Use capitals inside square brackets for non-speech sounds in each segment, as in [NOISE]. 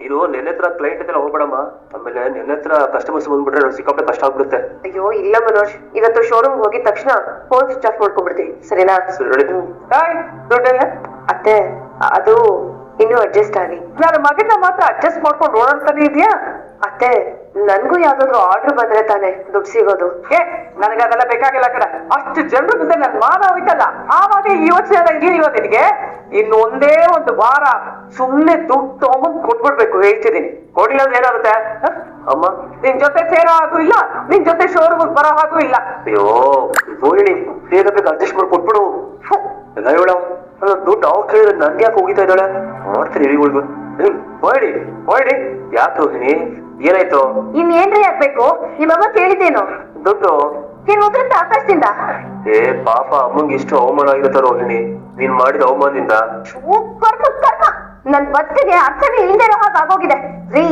ಇದು ನಿನ್ನ ಹತ್ರ ಕ್ಲೈಂಟ್ ಹತ್ರ ಹೋಗ್ಬೇಡಮ್ಮ ಆಮೇಲೆ ನಿನ್ನ ಹತ್ರ ಕಸ್ಟಮರ್ಸ್ ಬಂದ್ಬಿಟ್ರೆ ನಾವು ಸಿಕ್ಕಾಪಟ್ಟೆ ಕಷ್ಟ ಆಗ್ಬಿಡುತ್ತೆ. ಅಯ್ಯೋ ಇಲ್ಲ ಮನೋಜ್. ಇವತ್ತು ಶೋರೂಮ್ ಹೋಗಿದ ತಕ್ಷಣ ಫೋನ್ ಸ್ವಿಚ್ ಆಫ್ ಮಾಡ್ಕೊಂಡ್ಬಿಡ್ತೀನಿ. ಸರಿನಾ? ಸರಿ ನೋಡಿ ದುಡ್ಡೆಲ್ಲ ಅತ್ತೆ ಅದು ಇನ್ನೂ ಅಡ್ಜಸ್ಟ್ ಆಗಿ ನನ್ನ ಮಗನ ಮಾತ್ರ ಅಡ್ಜಸ್ಟ್ ಮಾಡ್ಕೊಂಡು ಓಡಾಡ್ತಾನೆ ಇದೆಯಾ? ಅತ್ತೆ ನನ್ಗೂ ಯಾವ್ದಾದ್ರು ಆರ್ಡರ್ ಬಂದ್ರೆ ತಾನೆ ದುಡ್ಡು ಸಿಗೋದು. ಏ ನನಗೆ ಅದೆಲ್ಲ ಬೇಕಾಗಿಲ್ಲ ಕಡೆ ಅಷ್ಟು ಜನರ ಮುಂದೆ ನನ್ ಮಾನ ಹೋಯ್ತಲ್ಲ, ಆವಾಗ ಈ ಯೋಚನೆ ನನಗೆ ಇವಾಗ ನಿನಗೆ? ಇನ್ನು ಒಂದೇ ಒಂದು ವಾರ ಸುಮ್ನೆ ದುಡ್ಡು ತಗೊಂಬಂದ್ ಕೊಟ್ಬಿಡ್ಬೇಕು, ಹೇಳ್ತಿದ್ದೀನಿ. ಕೊಡ್ಲಿಲ್ಲ ಏನಾಗುತ್ತೆ? ಅಮ್ಮ, ನಿನ್ ಜೊತೆ ಸೇರೋ ಹಾಗೂ ಇಲ್ಲ, ನಿನ್ ಜೊತೆ ಶೋರೂಮ್ ಬರೋ ಹಾಗೂ ಇಲ್ಲ. ಅಯ್ಯೋ ಹೋಗಿ ಬೇಗ ಬೇಗ ಅಡ್ಜಸ್ಟ್ ಮಾಡಿ ಕೊಟ್ಬಿಡು. ಹೇಳ. ದುಡ್ಡು ಅವ್ರು ಕೇಳಿದ್ರೆ ನನ್ಗೆ ಯಾಕೆ ಹೋಗಿತಾ ಇದ್ದಾಳೆ? ಮಾಡ್ತೀನಿ ಹೋಗ್ಬೇಕು ಹೋಯ್ಡಿ ಹೋಯ್ಡಿ. ಯಾಕೆ ರೋಹಿಣಿ? ಏನಾಯ್ತು? ಇನ್ನೇನ್ರಿ ಆಗ್ಬೇಕು? ನಿಮ್ಮಮ್ಮ ಕೇಳಿದ್ದೇನು. ದುಡ್ಡು? ನೀನ್ ಹೋಗ್ರಂತ ಆಕಾಶದಿಂದ? ಏ ಪಾಪ ಅಮ್ಮಂಗೆ ಇಷ್ಟು ಅವಮಾನ ಆಗಿರುತ್ತ ರೋಹಿಣಿ. ನೀನ್ ಮಾಡಿದ ಅವಮಾನದಿಂದ? ಛೂ, ಕರ್ಮ ಕರ್ಮ. ನನ್ ಬದುಕಿಗೆ ಅರ್ಥವೇ ಇಲ್ಲದೆ ಇರೋ ಹಾಗೆ ಆಗೋಗಿದೆ. ರೀ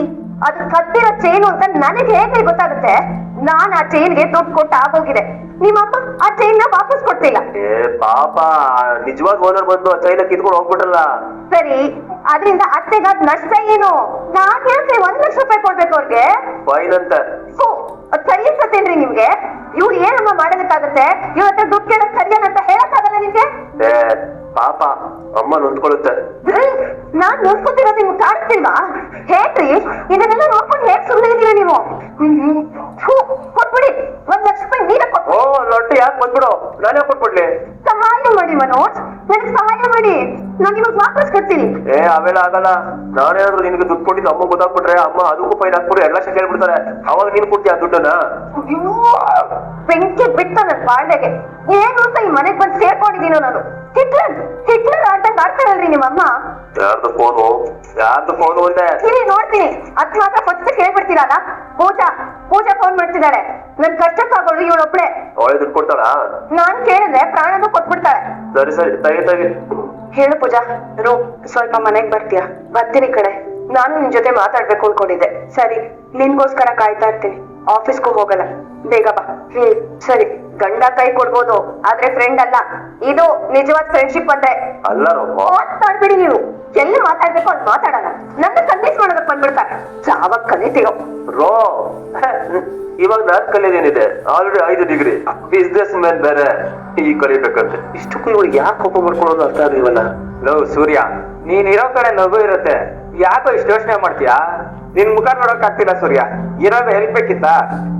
ಅದು ಕತ್ತಿರೋ ಚೈನು ಅಂತ ನನಗೆ ಹೇಗೆ ಗೊತ್ತಾಗುತ್ತೆ? ನಾನ್ ಆ ಚೈನ್ಗೆ ದುಡ್ಡು ಕೊಟ್ಟು ಆಗೋಗಿದೆ. ನಿಮ್ಮಪ್ಪ ಆ ಚೈನ್ನ ವಾಪಸ್ ಕೊಡ್ತಿಲ್ಲ. ಏ ಪಾಪ ನಿಜವಾದ ಓನರ್ ಬಂದು ಆ ಚೈನ ಕಿತ್ಕೊಂಡು ಹೋಗ್ಬಿಟ್ರಲ್ಲ. ಸರಿ ಅದರಿಂದ ಅತ್ತೆಗಾದ್ ನಷ್ಟ ಏನು? ನಾನ್ ಹೇಳ್ತೆ ಒಂದ್ ಲಕ್ಷ ರೂಪಾಯಿ ಕೊಡ್ಬೇಕು ಅವ್ರಿಗೆ. ಫೈನ್ ಅಂತ ಅದ್ ಸರಿ ಅನ್ಸತ್ತೇನ್ರಿ ನಿಮ್ಗೆ? ಇವ್ರು ಏನಮ್ಮ ಮಾಡೋದಕ್ಕಾಗತ್ತೆ? ಇವ್ರ ಹತ್ರ ದುಡ್ಡು ಕೇಳಕ್ ಅಂತ ಹೇಳಕ್ಕಾಗಲ್ಲ ನಿಮ್ಗೆ? ಏ ಪಾಪ ಅಮ್ಮ ನೊಂದ್ಕೊಳ್ಳುತ್ತೆ ರೀ, ನಾನ್ ನೋಡ್ಕೊತಿರೋದು ನಿಮ್ಗೆ ಕಾಣಿಸ್ತಿಲ್ವಾ? ಹೇಳ್ರಿ ಇದನ್ನೆಲ್ಲ ನೋಡ್ಕೊಂಡು ಹೇಗ್ ಸುಮ್ಮನೆ ಇದೀರ ನೀವು? ಹ್ಮ್. ಥು, ಕೊಟ್ಬಿಡಿ. ಒಂದ್ ಲಕ್ಷ ರೂಪಾಯಿ ನೀರ ಕೊಟ್ಟು ಓ ಲೊಟ್ಟೆ ಯಾಕೆ ಬಂದ್ಬಿಡು? ನಾನೇ ಕೊಟ್ಬಿಡ್ಲಿ. ಸಹಾಯ ಮಾಡಿ ಮನೋಜ್ ನನಗೆ ಸಹಾಯ ಮಾಡಿ. ನಾನು ಇವಾಗ ವಾಪಸ್ ಕೊಡ್ತೀನಿ ಏ ಅವೆಲ್ಲ ಆಗಲ್ಲ. ನಾನೇನಾದ್ರು ನಿನ್ಗೆ ದುಡ್ಡು ಕೊಟ್ಟಿದ್ದು ಅಮ್ಮ ಗೊತ್ತಾಗ್ಬಿಟ್ರೆ ಅಮ್ಮ ಅದಕ್ಕೂ ಫೈನ್ ಹಾಕ್ಬಿಟ್ಟು ಎಲ್ಲ ಲಕ್ಷ ಹೇಳ್ಬಿಡ್ತಾರೆ ಅವಾಗ ನೀನ್ ಕೊಡ್ತೀಯ ಆ ದುಡ್ಡನ್ನ? ಅಯ್ಯೋ, ಬೆಂಕಿ ಬಿಟ್ಟ ನನ್ನ ಬಾಳೆಗೆ ಏನು ಅಂತ ಈ ಮನೆಗ್ ಬಂದು ಸೇರ್ಕೊಂಡಿದ್ದೀನೋ ನಾನು. ಹಿಟ್ಲರ್ ಹಿಟ್ಲರ್ ಆಡ್ದಂಗ್ ಆಡ್ತಾರಲ್ರಿ ನಿಮ್ಮಮ್ಮ? ಯಾರ್ದು ಫೋನು ಯಾರ್ದು ಫೋನು ಒಂದೇ ಇಲ್ಲಿ ನೋಡ್ತೀನಿ. ಅದ್ ಮಾತ್ರ ಫಸ್ಟ್ ಕೇಳ್ಬಿಡ್ತೀರಲ್ಲ? ಪೂಜಾ ಪೂಜಾ ಫೋನ್ ಮಾಡ್ತಿದ್ದಾಳೆ. ನನ್ ಕಷ್ಟಕ್ಕಾಗೋಳು ಇವಳೊಬ್ಳೆ. ಅವಳೆ ದುಡ್ಡು ಕೊಡ್ತಾಳ? ನಾನ್ ಕೇಳಿದ್ರೆ ಪ್ರಾಣನೂ ಕೊಟ್ಬಿಡ್ತಾಳೆ. ಸರಿ ಸರಿ, ತೆಗಿ ತೆಗಿ. ಹೇಳು ಪೂಜಾ, ರು, ಸ್ವಲ್ಪ ಮನೆಗ್ ಬರ್ತೀಯಾ? ಬರ್ತೀನಿ ಕಡೆ ನಾನು ನಿನ್ ಜೊತೆ ಮಾತಾಡ್ಬೇಕು ಅನ್ಕೊಂಡಿದ್ದೆ. ಸರಿ, ನಿನ್ಗೋಸ್ಕರ ಕಾಯ್ತಾ ಇರ್ತೀನಿ. ಆಫೀಸ್ಗೂ ಹೋಗಲ್ಲ. ಬೇಗ ಬಾ. ಹ್ಮ್, ಸರಿ. ಗಂಡ ಕೈ ಕೊಡ್ಬೋದು ಆದ್ರೆ ಫ್ರೆಂಡ್ ಅಲ್ಲ. ಇದು ನಿಜವಾದ ಫ್ರೆಂಡ್ಶಿಪ್ ಅಂದ್ರೆ. ಅಲ್ಲ ಮಾತಾಡ್ಬಿಡಿ ನೀವು. ಎಲ್ಲಿ ಮಾತಾಡ್ಬೇಕು ಅಂತ ಮಾತಾಡಲ್ಲ ನನ್ನ ಕನ್ವಿನ್ಸ್ ಮಾಡೋದಕ್ಕೆ ಬಂದ್ಬಿಡ್ತಾರೆ ಯಾವ ಕಲಿತೀರೋ? ರೋ ಇವಾಗ ನಾನ್ ಕಲಿಯೋದೇನಿದೆ? ಆಲ್ರೆಡಿ ಐದು ಡಿಗ್ರಿ ಬಿಸ್ನೆಸ್ ಮ್ಯಾನ್ ಬೇರೆ. ಈ ಕಲಿಬೇಕಂತೆ. ಇಷ್ಟಕ್ಕೂ ಇವ್ರು ಯಾಕೆ ಕೋಪ ಮಾಡ್ಕೊಳ್ಳೋದು ಅರ್ಥ ಆಗಿಲ್ವಲ್ಲ ಲವ್ ಸೂರ್ಯ ನೀನ್ ಇರೋ ಕಡೆ ನಗು ಇರುತ್ತೆ. ಯಾಕೋ ಇಷ್ಟು ಯೋಚನೆ ಮಾಡ್ತೀಯಾ? ನಿನ್ ಮುಖ ನೋಡಕ್ ಆಗ್ತಿಲ್ಲ ಸೂರ್ಯ. ಇರೋದು ಹೆಲ್ಪ್ ಬೇಕಿತ್ತ?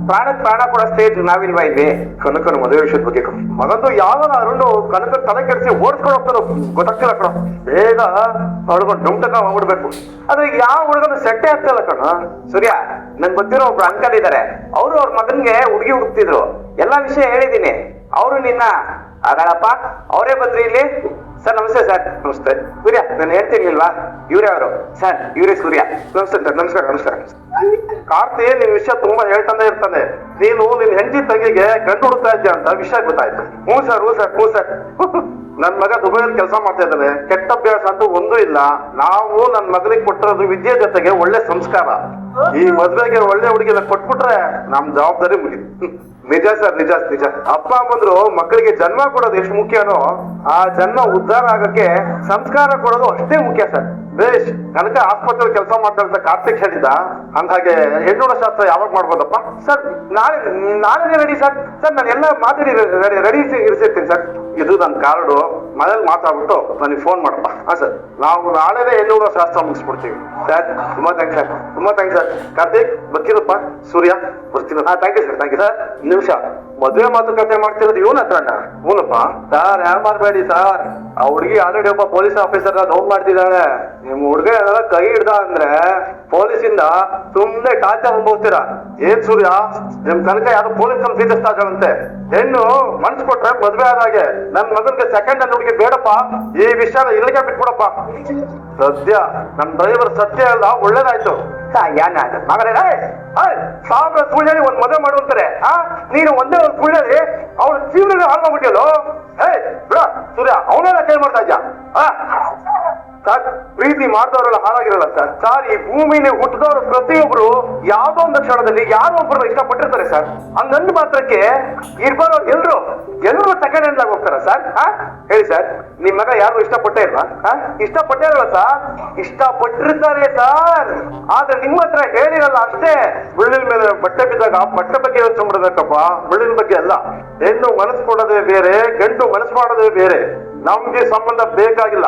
ಪ್ರಾಣಕ್ಕೆ ಪ್ರಾಣ ಕೊಡೋ ಸ್ಟೇಜ್ ನಾವಿಲ್ವಾ ಇಲ್ಲಿ? ಕನಕನ ಮದುವೆ ವಿಷಯದ ಬಗ್ಗೆ ಮಗಂದು ಯಾವಾಗ ಅರುಣು ಕನಕನ ತಲೆ ಕೆಡಿಸಿ ಓಡಿಸ್ಕೊಂಡು ಹೋಗ್ತಾರೋ ಗೊತ್ತಾಗ್ತಿಲ್ಲ ಕಣ. ಬೇಗ ಅವ್ಳಿಗೊಂದು ಡುಮ್ಟಕ ಹೋಗ್ಬಿಡ್ಬೇಕು ಆದ್ರೆ ಯಾವ ಹುಡುಗನ ಸೆಟ್ಟೆ ಆಗ್ತಿಲ್ಲ ಕಣ. ಸೂರ್ಯ ನನ್ ಗೊತ್ತಿರೋ ಒಬ್ರು ಅಂಕಲ್ ಇದ್ದಾರೆ ಅವರು ಅವ್ರ ಮಗನ್ಗೆ ಹುಡುಗಿ ಹುಡುಕ್ತಿದ್ರು. ಎಲ್ಲಾ ವಿಷಯ ಹೇಳಿದ್ದೀನಿ. ಅವರು ನಿನ್ನ ಆಗಲ್ಲಪ್ಪ ಅವರೇ ಬಂದ್ರಿ ಇಲ್ಲಿ? ಸರ್, ನಮಸ್ತೆ ಸರ್. ನಮಸ್ತೆ. ಸೂರ್ಯ, ನಾನು ಹೇಳ್ತಿರ್ಲಿಲ್ವಾ ಇವ್ರೇ ಅವರು. ಸರ್, ಇವರೇ ಸೂರ್ಯ. ನಮಸ್ತೆ ಸರ್, ನಮಸ್ಕಾರ ನಮಸ್ಕಾರ ಕಾರ್ತಿ, ನಿನ್ ವಿಷಯ ತುಂಬಾ ಹೇಳ್ತಾನೆ ಇರ್ತಾನೆ. ನೀನು ನಿನ್ ಹೆಂಡತಿ ತಂಗಿಗೆ ಗಂಡು ಹುಡುಕ್ತಾ ಇದ್ಯಾ ಅಂತ ವಿಷಯ ಗೊತ್ತಾಯ್ತು. ಹ್ಞೂ ಸರ್ ಹ್ಞೂ ಸರ್ ಹ್ಞೂ ಸರ್. [LAUGHS] ನನ್ ಮಗ ದುಬೈಯಲ್ಲಿ ಕೆಲಸ ಮಾಡ್ತಾ ಇದ್ದಾನೆ. ಕೆಟ್ಟ ಅಭ್ಯಾಸ ಅಂತೂ ಒಂದೂ ಇಲ್ಲ. ನಾವು ನನ್ ಮಗನಿಗೆ ಕೊಟ್ಟಿರೋದು ವಿದ್ಯೆ ಜೊತೆಗೆ ಒಳ್ಳೆ ಸಂಸ್ಕಾರ. ಈ ಮದ್ವೆಗೆ ಒಳ್ಳೆ ಹುಡುಗಿನ ಕೊಟ್ಬಿಟ್ರೆ ನಮ್ ಜವಾಬ್ದಾರಿ ಮುಗಿತು. [LAUGHS] ನಿಜ ಸರ್, ನಿಜ ನಿಜ. ಅಪ್ಪ ಅಮ್ಮಂದ್ರು ಮಕ್ಕಳಿಗೆ ಜನ್ಮ ಕೊಡೋದು ಎಷ್ಟು ಮುಖ್ಯನೋ, ಆ ಜನ್ಮ ಉದ್ಧಾರ ಆಗಕ್ಕೆ ಸಂಸ್ಕಾರ ಕೊಡೋದು ಅಷ್ಟೇ ಮುಖ್ಯ ಸರ್. ಬೇಷ್ ಕನಕ ಆಸ್ಪತ್ರೆ ಕೆಲಸ ಮಾಡ್ತಾ ಇರ್ತ ಕಾರ್ತಿಕ್ ಹೇಳಿದ್ದ. ಅಂದಾಗೆ ಹೆಣ್ಣುಣ ಶಾಸ್ತ್ರ ಯಾವಾಗ ಮಾಡ್ಬೋದಪ್ಪ? ಸರ್ ನಾಳೆ ನಾಳೆ ರೆಡಿ ಸರ್. ಸರ್ ನಾನು ಎಲ್ಲ ಮಾತಾಡಿ ರೆಡಿ ರೆಡಿ ಇರಿಸಿರ್ತೀನಿ ಸರ್. ಇದು ನನ್ನ ಕಾರ್ಡು. ಮನೇಲಿ ಮಾತಾಡ್ಬಿಟ್ಟು ನನಗೆ ಫೋನ್ ಮಾಡಪ್ಪ. ಹಾ ಸರ್. ನಾವು ನಾಳೆನೇ ಹೆಣ್ಣುಣ ಶಾಸ್ತ್ರ ಮುಗಿಸ್ಬಿಡ್ತೀವಿ. ಸರ್ ತುಂಬಾ ಥ್ಯಾಂಕ್ಸ್ ಸರ್. ತುಂಬಾ ಥ್ಯಾಂಕ್ಸ್ ಸರ್. ಕಾರ್ತಿಕ್ ಬರ್ತೀರಪ್ಪ? ಸೂರ್ಯ ಬರ್ತೀನಿ ಹಾ thank you sir thank you sir ನಿಮಿಷ. ಮದುವೆ ಮಾತುಕತೆ ಮಾಡ್ತಿರೋದು ಇವನ ಹತ್ರನ? ಹೂನಪ್ಪ ಸಾರ್ ಯಾರು ಮಾಡಬೇಡಿ ಸಾರ್. ಆ ಹುಡುಗಿ ಆಲ್ರೆಡಿ ಒಬ್ಬ ಪೊಲೀಸ್ ಆಫೀಸರ್ ಲವ್ ಮಾಡ್ತಿದ್ದಾಳೆ ನಿಮ್ ಹುಡುಗ ಏನಾರ ಕೈ ಹಿಡ್ದ ಅಂದ್ರೆ ಪೊಲೀಸಿಂದ ಸುಮ್ನೆ ಟಾರ್ಚರ್ ಅನುಭವಿಸ್ತೀರಾ ಏನ್ ಸೂರ್ಯ? ನಿಮ್ ಕನಕ ಯಾರು ಪೊಲೀಸ್ ಪ್ರೀತಿಸ್ತಾ ಇದ್ದಾಳಂತೆ ಹೆಣ್ಣು ಮನ್ಸ್ ಕೊಟ್ರೆ ಮದ್ವೆ ಆದಾಗೆ. ನನ್ ಮಗನ್ಗೆ ಸೆಕೆಂಡ್ ಹ್ಯಾಂಡ್ ಹುಡುಗಿ ಬೇಡಪ್ಪ. ಈ ವಿಷಯನ ಇಲ್ಲಿಗೆ ಬಿಟ್ಬಿಡಪ್ಪ. ಸದ್ಯ ನಮ್ ಡ್ರೈವರ್ ಸತ್ಯ ಅಲ್ಲ ಒಳ್ಳೇದಾಯ್ತು. ಮಗಳೇ ಮಗನೇ ಸಾವಿರ ಸುಳ್ಳಿ ಒಂದು ಮದುವೆ ಮಾಡುವಂತಾರೆ ಆ, ನೀನು ಒಂದೇ ಒಂದು ಸುಳ್ಳು ಹೇಳಿ ಅವ್ರ ಜೀವನ ಹಾಳು ಏಯ್ ಏ ಬಿಡ, ಸೂರ್ಯ, ಅವನೆಲ್ಲ ಕೈ ಮಾಡ್ತಾ ಇದ್ಯಾ? ಸರ್ ಪ್ರೀತಿ ಮಾಡಿದವರೆಲ್ಲ ಹಾಳಾಗಿರಲ್ಲ ಸರ್ ಸರ್ ಈ ಭೂಮಿಲಿ ಹುಟ್ಟಿದವರು ಪ್ರತಿಯೊಬ್ರು ಯಾವ್ದೋ ಒಂದು ಕ್ಷಣದಲ್ಲಿ ಯಾರೋ ಒಬ್ಬರನ್ನ ಇಷ್ಟಪಟ್ಟಿರ್ತಾರೆ ಸರ್ ಹಂಗಂದ್ ಮಾತ್ರಕ್ಕೆ ಇರ್ಬಾರೋ ಎಲ್ರು? ಎಲ್ರು ಸೆಕೆಂಡ್ ಹ್ಯಾಂಡ್ ಆಗಿ ಹೋಗ್ತಾರ ಸರ್ ಹಾ ಹೇಳಿ ಸರ್ ನಿಮ್ ಮಗ ಯಾರು ಇಷ್ಟಪಟ್ಟೇ ಇಲ್ವಾ? ಇಷ್ಟಪಟ್ಟೇ ಇರಲ್ಲ ಸರ್ ಇಷ್ಟಪಟ್ಟಿರ್ತಾರೆ ಸರ್ ಆದ್ರೆ ನಿಮ್ಮ ಹತ್ರ ಹೇಳಿರಲ್ಲ ಅಷ್ಟೇ. ಮುಳ್ಳಿನ ಮೇಲೆ ಬಟ್ಟೆ ಬಿದ್ದಾಗ ಬಟ್ಟೆ ಬಗ್ಗೆ ಯೋಚನೆ ಮಾಡಬೇಕಪ್ಪ. ಮುಳ್ಳಿನ ಬಗ್ಗೆ ಅಲ್ಲ. ಹೆಣ್ಣು ಮನಸ್ಸು ಕೊಡೋದೇ ಬೇರೆ, ಗಂಡು ಮನಸ್ಸು ಮಾಡೋದೇ ಬೇರೆ. ನಮ್ಗೆ ಸಂಬಂಧ ಬೇಕಾಗಿಲ್ಲ.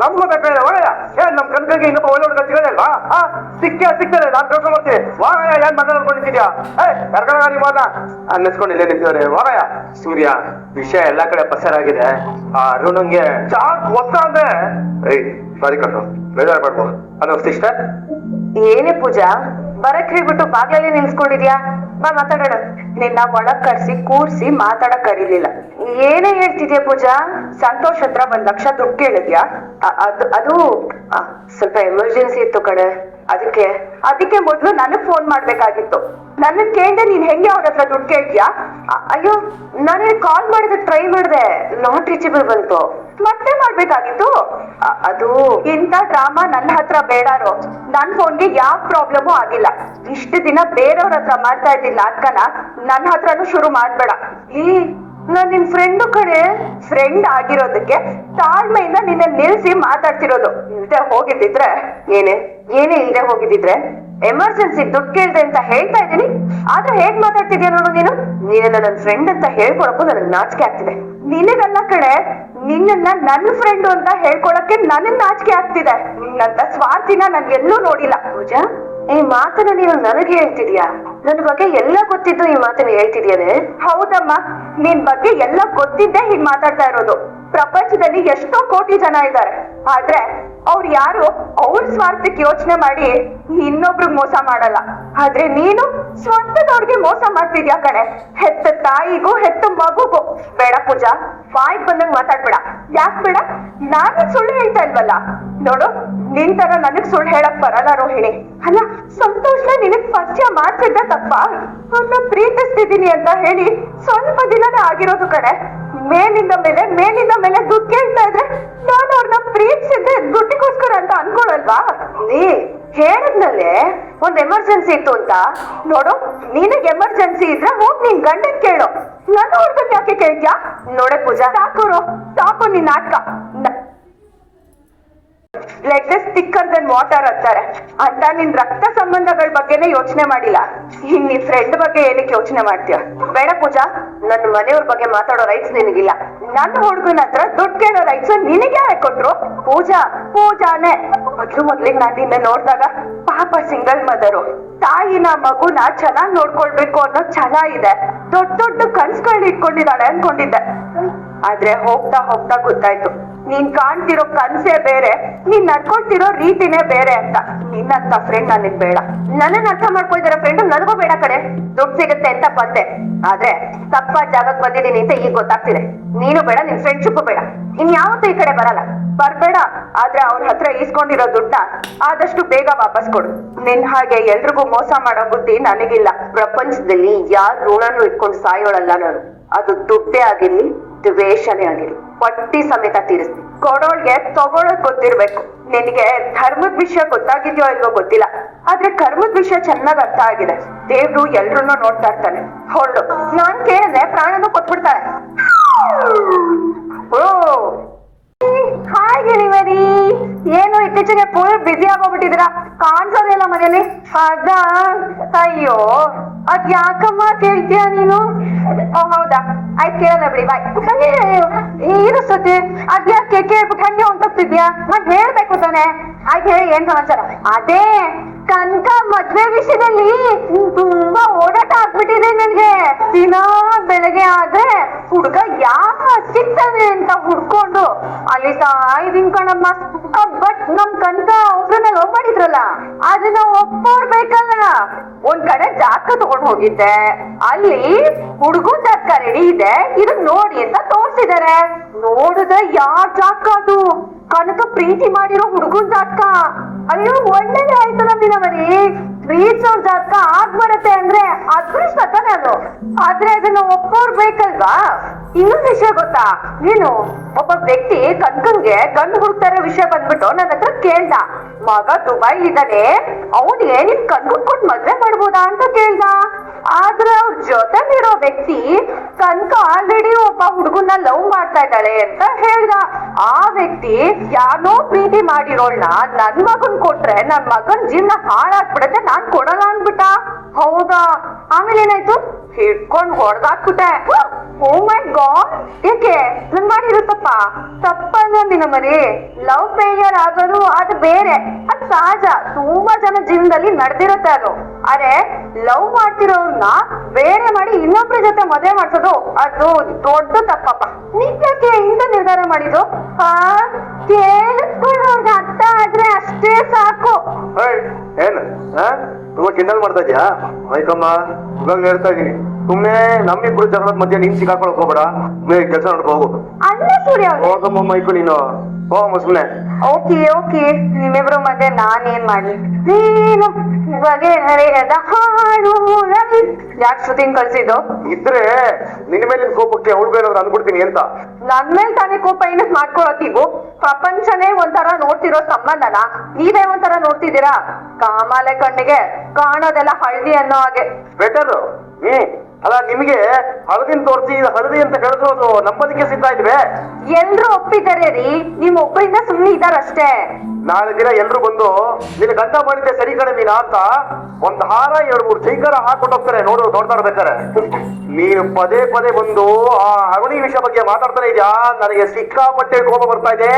ನಮ್ಗೂ ಬೇಕಾಗಿಲ್ಲ ಒಳ್ಳೆಯ ಏ ನಮ್ ಕನ್ಕಂಗೆ ಇನ್ನೊಬ್ಬ ಒಳ್ಳೆ ಹುಡುಗ ಸಿಗಲ್ವಾ ಹಾ ಸಿಕ್ಕ ಸಿಗ್ತಾರೆ ನಾನ್ ಕರ್ಕೊಂಡ್ ಬರ್ತೀನಿ ವಾಗಯ್ಯ ಏನ್ ಮಾತಾಡ್ಕೊಂಡಿದ್ದೀಯಾ ಏ ಕರ್ಕೊಂಡ ನಿಮ್ಮನ್ನ ನಿಂತಿದ್ದಾರೆ. ವಾರಯ್ಯ ಸೂರ್ಯ, ವಿಷಯ ಎಲ್ಲಾ ಕಡೆ ಪಸರಾಗಿದೆ. ಆ, ಅರುಣಂಗೆ ಚಾಕ್ ಒತ್ತ ಅಂದ್ರೆ, ಏಯ್ ಸಾರಿ ಕಟ್ಟು ಬೇಜಾರು ಮಾಡ್ಬೋದು ಅದು ಸಿಸ್ಟರ್? ಏನೇ ಪೂಜಾ? ಬರಕ್ ಹೇಳ್ಬಿಟ್ಟು ಬಾಗ್ಲಲ್ಲಿ ನಿಲ್ಸ್ಕೊಂಡಿದ್ಯಾ? ಬಾ ಮಾತಾಡೋಣ. ನಿನ್ನ ಒಳಗ್ ಕರ್ಸಿ, ಕೂರ್ಸಿ ಮಾತಾಡಕ್ ಕರೀಲಿಲ್ಲ. ಏನೇ ಹೇಳ್ತಿದ್ಯಾ ಪೂಜಾ? ಸಂತೋಷ್ ಹತ್ರ ಒಂದ್ ಲಕ್ಷ ದುಡ್ಡು ಕೇಳಿದ್ಯಾ? ಅದು ಅದು ಸ್ವಲ್ಪ ಎಮರ್ಜೆನ್ಸಿ ಇತ್ತು ಕಡೆ ಅದಕ್ಕೆ ಅದಕ್ಕೆ ಮೊದ್ಲು ನನಗ್ ಫೋನ್ ಮಾಡ್ಬೇಕಾಗಿತ್ತು. ನನ್ನ ಕೇಳ್ದೆ ನೀನ್ ಹೆಂಗೆ ಅವ್ರ ಹತ್ರ ದುಡ್ಡು ಕೇಳ್ತೀಯಾ? ಅಯ್ಯೋ, ನಾನು ಕಾಲ್ ಮಾಡಿದ ಟ್ರೈ ಮಾಡಿದೆ ನಾಟ್ ರೀಚಬಲ್ ಬಂತು. ಮತ್ತೆ ಮಾಡ್ಬೇಕಾಗಿತ್ತು. ಅದು ಇಂಥ ಡ್ರಾಮಾ ನನ್ನ ಹತ್ರ ಬೇಡಾರೋ, ನನ್ ಫೋನ್ಗೆ ಯಾವ ಪ್ರಾಬ್ಲಮು ಆಗಿಲ್ಲ. ಇಷ್ಟು ದಿನ ಬೇರೆಯವ್ರ ಹತ್ರ ಮಾಡ್ತಾ ಇದ್ದಿಲ್ಲ ನಾಟಕನ ನನ್ನ ಹತ್ರನು ಶುರು ಮಾಡ್ಬೇಡ. ಈ, ನಾನ್ ನಿನ್ ಫ್ರೆಂಡು ಕಡೆ ಫ್ರೆಂಡ್ ಆಗಿರೋದಕ್ಕೆ ತಾಳ್ಮೆಯಿಂದ ನಿನ್ನ ನಿಲ್ಸಿ ಮಾತಾಡ್ತಿರೋದು. ಇಲ್ದೆ ಹೋಗಿದ್ದಿದ್ರೆ ಏನೇ? ಏನೇ ಇಲ್ಲದೆ ಹೋಗಿದ್ದಿದ್ರೆ? ಎಮರ್ಜೆನ್ಸಿ ದುಡ್ಡು ಕೇಳ್ದೆ ಅಂತ ಹೇಳ್ತಾ ಇದ್ದೀನಿ. ಆದ್ರೆ ಹೇಗ್ ಮಾತಾಡ್ತಿದ್ಯಾ ನೋಡು ನೀನು? ನೀನನ್ನ ನನ್ನ ಫ್ರೆಂಡ್ ಅಂತ ಹೇಳ್ಕೊಳಕ್ಕೂ ನನಗ್ ನಾಚಿಕೆ ಆಗ್ತಿದೆ. ನಿನಗಲ್ಲ ಕಡೆ ನಿನ್ನನ್ನ ನನ್ನ ಫ್ರೆಂಡ್ ಅಂತ ಹೇಳ್ಕೊಳಕ್ಕೆ ನನಗ್ ನಾಚಿಕೆ ಆಗ್ತಿದೆ. ನಿನ್ನಂತ ಸ್ವಾರ್ಥಿನ ನಾನ್ ಎಲ್ಲೂ ನೋಡಿಲ್ಲ. ಪೂಜಾ, ಈ ಮಾತನ್ನ ನೀನು ನನಗೆ ಹೇಳ್ತಿದ್ಯಾ? ನನ್ ಬಗ್ಗೆ ಎಲ್ಲ ಗೊತ್ತಿದ್ದು ಈ ಮಾತನ್ನ ಹೇಳ್ತಿದ್ಯಾನೆ? ಹೌದಮ್ಮ, ನಿನ್ ಬಗ್ಗೆ ಎಲ್ಲ ಗೊತ್ತಿದ್ದೆ ಹೀಗ್ ಮಾತಾಡ್ತಾ ಇರೋದು. ಪ್ರಪಂಚದಲ್ಲಿ ಎಷ್ಟೋ ಕೋಟಿ ಜನ ಇದ್ದಾರೆ. ಆದ್ರೆ ಅವ್ರು ಯಾರು ಅವ್ರ ಸ್ವಾರ್ಥಕ್ಕೆ ಯೋಚನೆ ಮಾಡಿ ಇನ್ನೊಬ್ರಿಗೆ ಮೋಸ ಮಾಡಲ್ಲ. ಆದ್ರೆ ನೀನು ಸ್ವಂತದವ್ರಿಗೆ ಮೋಸ ಮಾಡ್ತಿದ್ಯಾ ಕಣೆ? ಹೆತ್ತ ತಾಯಿಗೂ, ಹೆತ್ತ ಮಗುಗೂ. ಬೇಡ ಪೂಜಾ ಬಾಯ್ಗ್ ಬಂದಂಗ್ ಮಾತಾಡ್ಬೇಡ. ಯಾಕ್ ಬೇಡ? ನಾನು ಸುಳ್ಳು ಹೇಳ್ತಾ ಇಲ್ವಲ್ಲ? ನೋಡು, ನಿನ್ ತರ ನನಗ್ ಸುಳ್ಳು ಹೇಳಕ್ ಬರಲ್ಲ ರೋಹಿಣಿ. ಅಲ್ಲ ಸಂತೋಷ ನಿನಗ್ ಪರಿಚಯ ಮಾಡ್ತಿದ್ದ ತಪ್ಪ? ಅವ್ರನ್ನ ಪ್ರೀತಿಸ್ತಿದ್ದೀನಿ ಅಂತ ಹೇಳಿ ಸ್ವಲ್ಪ ದಿನನೇ ಆಗಿರೋದು ಕಡೆ ಮೇಲಿಂದ ಮೇಲೆ ಮೇಲಿಂದ ಮೇಲೆ ದುಡ್ಡು ಕೇಳ್ತಾ ಇದ್ರೆ ನಾನು ಅವ್ರನ್ನ ಪ್ರೀತಿಸಿದ್ರೆ ದುಡ್ಡಿಗೋಸ್ಕರ ಅಂತ ಅನ್ಕೊಳಲ್ವಾ? ನೀ ಹೇಳಿದ್ನಲ್ಲೇ, ಒಂದ್ ಎಮರ್ಜೆನ್ಸಿ ಇತ್ತು ಅಂತ. ನೋಡು, ನಿನಗ್ ಎಮರ್ಜೆನ್ಸಿ ಇದ್ರೆ ಹೋಗ್ ನಿನ್ ಗಂಡನ್ ಕೇಳು. ನನ್ನ ಹುಡ್ಗನ್ ಯಾಕೆ ಕೇಳ್ತ್ಯಾ? ನೋಡೆ ಪೂಜಾ. ಸಾಕು ಸಾಕು, ನಿನ್ ನಾಟಕ. ನ- ಲೆಗ್ ಸ್ಟಿಕ್ಕರ್ ದನ್ ವಾಟರ್ ಅಂತಾರೆ. ಅಂತ ನಿನ್ ರಕ್ತ ಸಂಬಂಧಗಳ ಬಗ್ಗೆನೇ ಯೋಚನೆ ಮಾಡಿಲ್ಲ. ಇನ್ ನಿನ್ ಫ್ರೆಂಡ್ ಬಗ್ಗೆ ಏನಕ್ಕೆ ಯೋಚನೆ ಮಾಡ್ತೀಯ? ಬೇಡ ಪೂಜಾ ನನ್ನ ಮನೆಯವ್ರ ಬಗ್ಗೆ ಮಾತಾಡೋ ರೈಟ್ಸ್ ನಿನಗಿಲ್ಲ. ನನ್ನ ಹುಡುಗನ ಹತ್ರ ದುಡ್ಡು ಕೇಳೋ ರೈಟ್ಸ್ ನಿನಗೆ ಯಾಕೆ ಕೊಟ್ರು? ಪೂಜಾ, ಪೂಜಾನೇ. ಮೊದ್ಲು ಮೊದ್ಲಿಗೆ ನಾನ್ ನಿನ್ನೆ ನೋಡ್ದಾಗ ಪಾಪ ಸಿಂಗಲ್ ಮದರು ತಾಯಿನ ಮಗುನ ಚೆನ್ನಾಗ್ ನೋಡ್ಕೊಳ್ಬೇಕು ಅನ್ನೋ ಛಲ ಇದೆ ದೊಡ್ಡ ದೊಡ್ಡ ಕನ್ಸ್ಗಳ್ ಇಟ್ಕೊಂಡಿದ್ದಾಳೆ ಅನ್ಕೊಂಡಿದ್ದೆ. ಆದ್ರೆ ಹೋಗ್ತಾ ಹೋಗ್ತಾ ಗೊತ್ತಾಯ್ತು. ನೀನ್ ಕಾಣ್ತಿರೋ ಕನ್ಸೇ ಬೇರೆ, ನೀನ್ ನಡ್ಕೊಳ್ತಿರೋ ರೀತಿನೇ ಬೇರೆ ಅಂತ. ನಿನ್ನಂತ ಫ್ರೆಂಡ್ ನನಗ್ ಬೇಡ. ನನ್ನ ಅರ್ಥ ಮಾಡ್ಕೊಳ್ತಿರೋ ಫ್ರೆಂಡ್ ನನಗೂ ಬೇಡ ಕಡೆ ದುಡ್ಡು ಸಿಗುತ್ತೆ ಅಂತ ಬಂದೆ. ಆದ್ರೆ ತಪ್ಪ ಜಾಗಕ್ಕೆ ಬಂದಿದ್ದೀನಿ ಅಂತ ಈಗ ಗೊತ್ತಾಗ್ತಿದೆ. ನೀನು ಬೇಡ, ನಿನ್ ಫ್ರೆಂಡ್ಶಿಪ್ ಬೇಡ. ಇನ್ ಯಾವತ್ತೂ ಈ ಕಡೆ ಬರಲ್ಲ. ಬರ್ಬೇಡ, ಆದ್ರೆ ಅವ್ರ ಹತ್ರ ಈಸ್ಕೊಂಡಿರೋ ದುಡ್ಡ ಆದಷ್ಟು ಬೇಗ ವಾಪಸ್ ಕೊಡು. ನಿನ್ ಹಾಗೆ ಎಲ್ರಿಗೂ ಮೋಸ ಮಾಡೋ ಬುದ್ಧಿ ನನಗಿಲ್ಲ. ಪ್ರಪಂಚದಲ್ಲಿ ಯಾರ್ ಋಣನು ಇಟ್ಕೊಂಡು ಸಾಯೋಳಲ್ಲ ನಾನು. ಅದು ದುಡ್ಡೇ ಆಗಿರ್ಲಿ ದ್ವೇಷನೇ ಆಗಿರ್ಲಿ ಪಟ್ಟಿ ಸಮೇತ ತೀರಿಸ್ತೀನಿ. ಕೊಡೋಳ್ಗೆ ತಗೊಳಕ್ ಗೊತ್ತಿರ್ಬೇಕು. ನಿನಗೆ ಧರ್ಮದ ವಿಷಯ ಗೊತ್ತಾಗಿದ್ಯೋ ಇಲ್ವೋ ಗೊತ್ತಿಲ್ಲ. ಆದ್ರೆ ಕರ್ಮದ ವಿಷಯ ಚೆನ್ನಾಗ್ ಅರ್ಥ ಆಗಿದೆ. ದೇವ್ರು ಎಲ್ರನ್ನೂ ನೋಡ್ತಾ ಇರ್ತಾನೆ. ಹೊರಡು ನಾನ್ ಕೇಳಿದ್ರೆ ಪ್ರಾಣನೂ ಕೊಟ್ಬಿಡ್ತಾಳೆ. ಓ! ಹಾಯ್ ಗೆಳೆಯರಿ ಏನು, ಇತ್ತೀಚೆಗೆ ಫುಲ್ ಬಿಸಿ ಆಗೋಗ್ಬಿಟ್ಟಿದ್ದೀರಾ? ಕಾಣಿಸೋದಿಲ್ಲ ಮನೇಲಿ ಅದ, ಅಯ್ಯೋ. ಅದ್ ಯಾಕಮ್ಮ ಕೇಳ್ತೀಯ ನೀನು? ಓ, ಹೌದಾ? ಆಯ್ತು ಕೇಳೋಣ ಬಿಡಿ ಬಾಯ್ ಏನು ಸತಿ ಅದ್ ಯಾಕೆ ಕೇಳ್ಬಿಟ್ಟು ಹಂಗೆ ಹೊಂಟೋಗ್ತಿದ್ಯಾ? ಮತ್ ಹೇಳ್ಬೇಕು ತಾನೆ. ಆಯ್ತು ಹೇಳಿ, ಏನ್ ಸಮಾಚಾರ? ಅದೇ, ಕನಕ ಮದ್ವೆ ವಿಷಯದಲ್ಲಿ ತುಂಬಾ ಓಡಾಟ ಆಗ್ಬಿಟ್ಟಿದೆ ನನ್ಗೆ. ದಿನ ಬೆಳಗ್ಗೆ ಆದ್ರೆ ಹುಡ್ಗ ಯಾಕ ಸಿಗ್ತಾನೆ ಅಂತ ಹುಡ್ಕೊಂಡು, ಅಲ್ಲಿ ಸಾಯ್ದಿನ್ ಕಣಮ್ಮ. ಬಟ್ ನಮ್ ಕನಕ ಒಬ್ರನ್ನ ಅದನ್ನ ಒಪ್ಪೋರ್ ಬೇಕಲ್ಲ ಒಂದ್ ಕಡೆ ಜಾತಕ ತಗೊಂಡ್ ಹೋಗಿದ್ದೆ. ಅಲ್ಲಿ ಹುಡುಗನ್ ಜಾತಕ ರೆಡಿ ಇದೆ, ಇದನ್ ನೋಡಿ ಅಂತ ತೋರ್ಸಿದಾರೆ. ನೋಡಿದ ಯಾರ್ ಜಾತಕ ಅದು? ಕನಕ ಪ್ರೀತಿ ಮಾಡಿರೋ ಹುಡುಗನ್ ಜಾತಕ. ಅಯ್ಯೋ, ಒಳ್ಳೇದೇ ಆಯ್ತಲ್ಲ ದಿನವರಿ ಅವ್ರ ಜಾತಕ ಆಗ್ ಬರುತ್ತೆ ಅಂದ್ರೆ ಅದೃಷ್ಟ ತಾನೇ ಅದು? ಆದ್ರೆ ಅದನ್ನ ಒಪ್ಪೋರ್ ಬೇಕಲ್ವಾ? ಇನ್ನೊಂದ್ ವಿಷಯ ಗೊತ್ತಾ? ನೀನು ಒಬ್ಬ ವ್ಯಕ್ತಿ ಕಣ್ಕಂಗೆ ಗಂಡು ಹುಡುಕ್ತಾ ವಿಷಯ ಬಂದ್ಬಿಟ್ಟು ನನ್ನ ಹತ್ರ ಕೇಳ್ದ. ಮಗ ದುಬೈ ಇದ್ದಾನೆ ಅವನಿಗೆ ನಿನ್ ಕಣ್ ಹುಡ್ಕೊಂಡು ಮದ್ವೆ ಮಾಡ್ಬೋದಾ ಅಂತ ಕೇಳ್ದ. ಆದ್ರೆ ಅವ್ರ ಜೊತೆಲಿರೋ ವ್ಯಕ್ತಿ ಕನಕ ಆಲ್ರೆಡಿ ಒಬ್ಬ ಹುಡುಗನ್ನ ಲವ್ ಮಾಡ್ತಾ ಇದ್ದಾಳೆ ಅಂತ ಹೇಳ್ದ. ಆ ವ್ಯಕ್ತಿ ಯಾರೋ ಪ್ರೀತಿ ಮಾಡಿರೋಳ್ನ ನನ್ ಮಗನ್ ಕೊಟ್ರೆ ನನ್ ಮಗನ್ ಜೀವನ ಹಾಳಾಗ್ಬಿಡತ್ತೆ, ನಾನ್ ಕೊಡಲ್ಲ ಅನ್ಬಿಟ್ಟ ಹೌದಾ? ಆಮೇಲೆ ಏನಾಯ್ತು? ಹಿಡ್ಕೊಂಡ್ ಹೊಡ್ದಾಕ್ಬಿಟ್ಟೆ. ಓ ಮೈ ಗಾಡ್ ಏಕೆ? ನನ್ ಮಾಡಿರುತ್ತಪ್ಪ ತಪ್ಪ ತಪ್ಪಲ್ಲ ನಿನ್ನ ಮರಿ. ಲವ್ ಫೇಲಿಯರ್ ಆಗೋದು ಅದು ಬೇರೆ. ಅದ್ ಸಹಜ. ತುಂಬಾ ಜನ ಜೀವನದಲ್ಲಿ ನಡೆದಿರುತ್ತೆ ಅದು. ಅರೆ ಲವ್ ಮಾಡ್ತಿರೋರ್ನ ಬೇರೆ ಮಾಡಿ ಇನ್ನೊಬ್ರ ಜೊತೆ ಮದುವೆ ಮಾಡ್ಸೋದು, ಅದು ದೊಡ್ಡ ತಪ್ಪಪ್ಪ. ನಿತ್ಯಕ್ಕೆ ಇಂತ ನಿರ್ಧಾರ ಮಾಡಿದ್ದು? ಆ, ಕೇಳಿಸ್ಕೊಳ್ಳೋರ್ಗೆ ಅರ್ಥ ಆದ್ರೆ ಅಷ್ಟೇ ಸಾಕು. ಏನು? ತುಂಬಾ ಕಿಂಡಲ್ ಮಾಡ್ತಾ ಇದ್ಯಾ? ಮೈಕಮ್ಮ ಇವಾಗ ಹೇಳ್ತಾ ಇದೀನಿ. ಸುಮ್ನೆ ನಮ್ಮಿಬ್ರು ಜಗಳದ ಮಧ್ಯೆ ನೀನ್ ಸಿಕ್ಕಾಕೊಳಕ್ ಹೋಗ್ಬೇಡ. ಕೆಲಸ ನೋಡ್ಕೊ ಹೋಗು. ಅಲ್ಲ ಸೂರ್ಯ ಅವ್ರೆ. ಹೋಗಮ್ಮ ಮೈಕು ನೀನು. ಹೋಗಮ್ಮ ಸುಮ್ನೆ. Okay okay. ನಿಮ್ಮಿಬ್ರ ಮಧ್ಯೆ ನಾನೇನ್ ಮಾಡ್ಲಿ? ನೀನು ಬಗೆಹರೆಯದ ಹಾಡು ಯಾಕೆ ಶ್ರುತಿನ್ ಕಳ್ಸಿದ್ದು? ಇದ್ರೆ ನಿನ್ ಮೇಲಿನ ಕೋಪಕ್ಕೆ ಅವಳು ಬೇರೆಯವ್ರು ಅಂದ್ಬಿಡ್ತೀನಿ ಅಂತ. ನನ್ ಮೇಲೆ ತಾನೇ ಕೋಪ ಏನಕ್ ಮಾಡ್ಕೊಳಕ್ಕಿಗೂ ಪ್ರಪಂಚನೇ ಒಂಥರ ನೋಡ್ತಿರೋ ಸಂಬಂಧನ? ನೀವೇ ಒಂಥರ ನೋಡ್ತಿದ್ದೀರಾ? ಕಾಮಾಲೆ ಕಣ್ಣಿಗೆ ಕಾಣೋದೆಲ್ಲ ಹಳದಿ ಅನ್ನೋ ಹಾಗೆ. ಬೆಟರ್ ಏ ಅಲ್ಲ ನಿಮಗೆ ಹಳದಿನ ತೋರಿಸಿ ಹಳದಿ ಅಂತ ಹೇಳಿದ್ರು ನಂಬೋದಕ್ಕೆ ಸಿದ್ಧ ಇದ್ವಿ. ಎಲ್ರು ಒಪ್ಪಿದ್ದಾರೆ ರೀ. ನಿಮ್ ಒಬ್ಬರಿಂದ ಸುಮ್ನೆ ಇದಾರಷ್ಟೇ ನಾಳೆ ದಿನ ಎಲ್ರು ಬಂದು ನಿನ್ನ ಗಂಟ ಮಾಡಿದ್ದೆ ಸರಿ ಕಡೆ ಮೀನಾ ಅಂತ ಒಂದ್ ಹಾರ ಎರಡು ಮೂರು ಜೈಕಾರ ಹಾಕೊಂಡು ಹೋಗ್ತಾರೆ. ನೋಡು ನೋಡ್ತಾ ಇರ್ಬೇಕಾರೆ ನೀನು ಪದೇ ಪದೇ ಬಂದು ಆ ಅರುಣಿ ವಿಷಯ ಬಗ್ಗೆ ಮಾತಾಡ್ತಾನೆ ಇದ್ಯಾ? ನನಗೆ ಸಿಕ್ಕಾಪಟ್ಟೆ ಕೋಪ ಬರ್ತಾ ಇದೆ.